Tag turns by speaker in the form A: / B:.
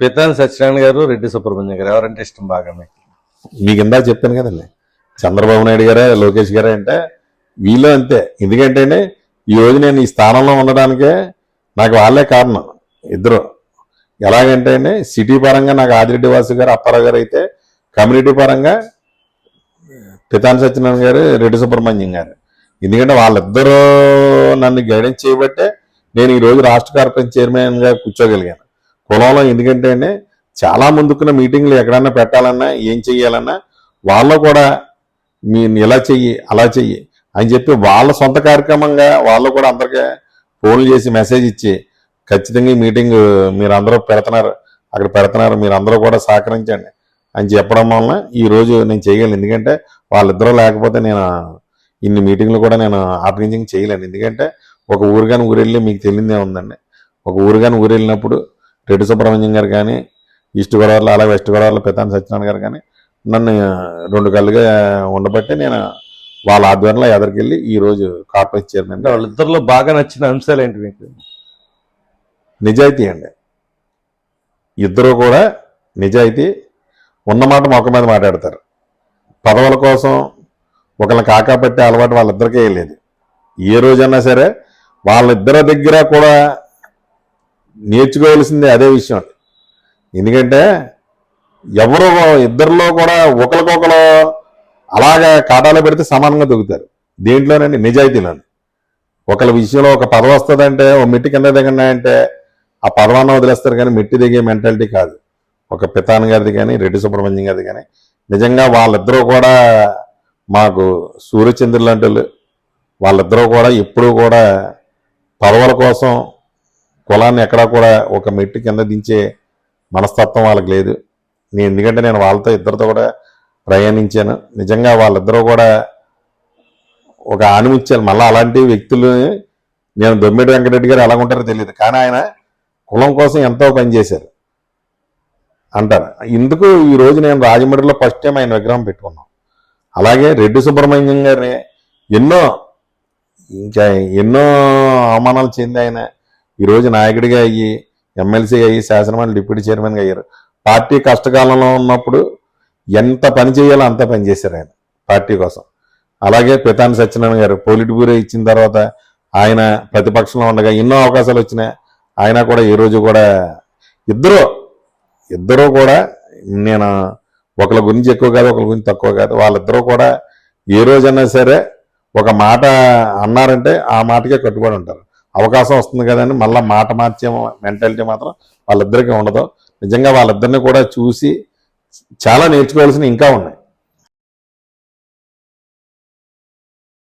A: పితాని సత్యనారాయణ గారు రెడ్డి సుబ్రహ్మణ్యం గారు ఎవరంటే ఇష్టం బాగా మీకు?
B: మీకు ఇందాక చెప్పాను కదండి. చంద్రబాబు నాయుడు గారే లోకేష్ గారే అంటే వీళ్ళు అంతే. ఎందుకంటే ఈ రోజు నేను ఈ స్థానంలో ఉండడానికే నాకు వాళ్ళే కారణం ఇద్దరు. ఎలాగంటే అండి సిటీ పరంగా నాకు ఆదిరెడ్డి వాసు గారు అప్పారావు గారు అయితే కమ్యూనిటీ పరంగా పితాని సత్యనారాయణ గారు రెడ్డి సుబ్రహ్మణ్యం గారు. ఎందుకంటే వాళ్ళిద్దరూ నన్ను గైడెన్స్ చేయబట్టే నేను ఈరోజు రాష్ట్ర కార్పొరేషన్ చైర్మన్గా కూర్చోగలిగాను. పొలంలో ఎందుకంటే అండి చాలా ముందుకున్న మీటింగ్లు ఎక్కడన్నా పెట్టాలన్నా ఏం చెయ్యాలన్నా వాళ్ళు కూడా మీ ఇలా చెయ్యి అలా చెయ్యి అని చెప్పి వాళ్ళ సొంత కార్యక్రమంగా వాళ్ళు కూడా అందరికీ ఫోన్లు చేసి మెసేజ్ ఇచ్చి ఖచ్చితంగా ఈ మీటింగ్ మీరు అందరూ పెడుతున్నారు అక్కడ పెడుతున్నారు మీరు అందరూ కూడా సహకరించండి అని చెప్పడం వలన ఈ రోజు నేను చేయగలను. ఎందుకంటే వాళ్ళిద్దరూ లేకపోతే నేను ఇన్ని మీటింగ్లు కూడా నేను ఆర్గనైజింగ్ చేయలేను. ఎందుకంటే ఒక ఊరుగాని వెళ్ళి మీకు తెలియదే ఉందండి. ఒక ఊరుగాని ఊరు వెళ్ళినప్పుడు రెడ్డి సుబ్రహ్మణ్యం గారు కానీ ఈస్ట్ గోదావరిలో అలాగే వెస్ట్ గోదావరిలో పెతాన్ సత్యనారాయణ గారు కానీ నన్ను రెండు కళ్ళుగా ఉండబట్టి నేను వాళ్ళ ఆధ్వర్యంలో ఎదరికెళ్ళి ఈ రోజు కార్పొరేట్ చైర్మన్
A: వాళ్ళిద్దరిలో బాగా నచ్చిన అంశాలు ఏంటి మీకు?
B: నిజాయితీ అండి. ఇద్దరు కూడా నిజాయితీ ఉన్నమాట మొక్క మీద మాట్లాడతారు. పదవుల కోసం ఒకళ్ళని కాకాపట్టే అలవాటు వాళ్ళిద్దరికీ లేదు. ఏ రోజన్నా సరే వాళ్ళిద్దరి దగ్గర కూడా నేర్చుకోవలసిందే అదే విషయం ఎందుకంటే ఎవరు ఇద్దరిలో కూడా ఒకరికొకరు అలాగా కాటాలో పెడితే సమానంగా దొరుకుతారు. దేంట్లోనండి? నిజాయితీలోని. ఒకళ్ళ విషయంలో ఒక పదవి వస్తుందంటే ఓ మెట్టి కింద దిగండి అంటే ఆ పదవాన్ని వదిలేస్తారు కానీ మెట్టి దిగే మెంటాలిటీ కాదు. ఒక పితాన్ గారిది కానీ రెడ్డి సుబ్రహ్మణ్యం గారిది కానీ నిజంగా వాళ్ళిద్దరూ కూడా మాకు సూర్యచంద్రులు లాంటి వాళ్ళు. వాళ్ళిద్దరూ కూడా ఎప్పుడూ కూడా పదవుల కోసం కులాన్ని ఎక్కడా కూడా ఒక మెట్టు కింద దించే మనస్తత్వం వాళ్ళకి లేదు. నేను ఎందుకంటే నేను వాళ్ళతో ఇద్దరితో కూడా ప్రయాణించాను. నిజంగా వాళ్ళిద్దరూ కూడా ఒక ఆనిమిచ్చాను మళ్ళీ అలాంటి వ్యక్తులు నేను దొమ్మిడి వెంకటరెడ్డి గారు ఎలా ఉంటారో తెలియదు. కానీ ఆయన కులం కోసం ఎంతో పనిచేశారు అంటారు. ఇందుకు ఈరోజు నేను రాజమండ్రిలో ఫస్ట్ టైం ఆయన విగ్రహం పెట్టుకున్నాం. అలాగే రెడ్డి సుబ్రహ్మణ్యం గారిని ఎన్నో ఇంకా ఎన్నో అవమానాలు చెంది ఆయన ఈరోజు నాయకుడిగా అయ్యి ఎమ్మెల్సీ అయ్యి శాసనమండలి డిప్యూటీ చైర్మన్గా అయ్యారు. పార్టీ కష్టకాలంలో ఉన్నప్పుడు ఎంత పని చేయాలో అంత పని చేశారు ఆయన పార్టీ కోసం. అలాగే పితాని సత్యనారాయణ గారు పోలిట్ బ్యూరో ఇచ్చిన తర్వాత ఆయన ప్రతిపక్షంలో ఉండగా ఎన్నో అవకాశాలు వచ్చినాయి. ఆయన కూడా ఈ రోజు కూడా ఇద్దరు ఇద్దరు కూడా నేను ఒకళ్ళ గురించి ఎక్కువ కాదు ఒకళ్ళ గురించి తక్కువ కాదు వాళ్ళిద్దరూ కూడా ఏ రోజైనా సరే ఒక మాట అన్నారంటే ఆ మాటకే కట్టుబడి ఉంటారు. అవకాశం వస్తుంది కదండి. మళ్ళీ మాట మార్చే మెంటాలిటీ మాత్రం వాళ్ళిద్దరికీ ఉండదు. నిజంగా వాళ్ళిద్దరిని కూడా చూసి చాలా నేర్చుకోవాల్సినవి ఇంకా ఉన్నాయి.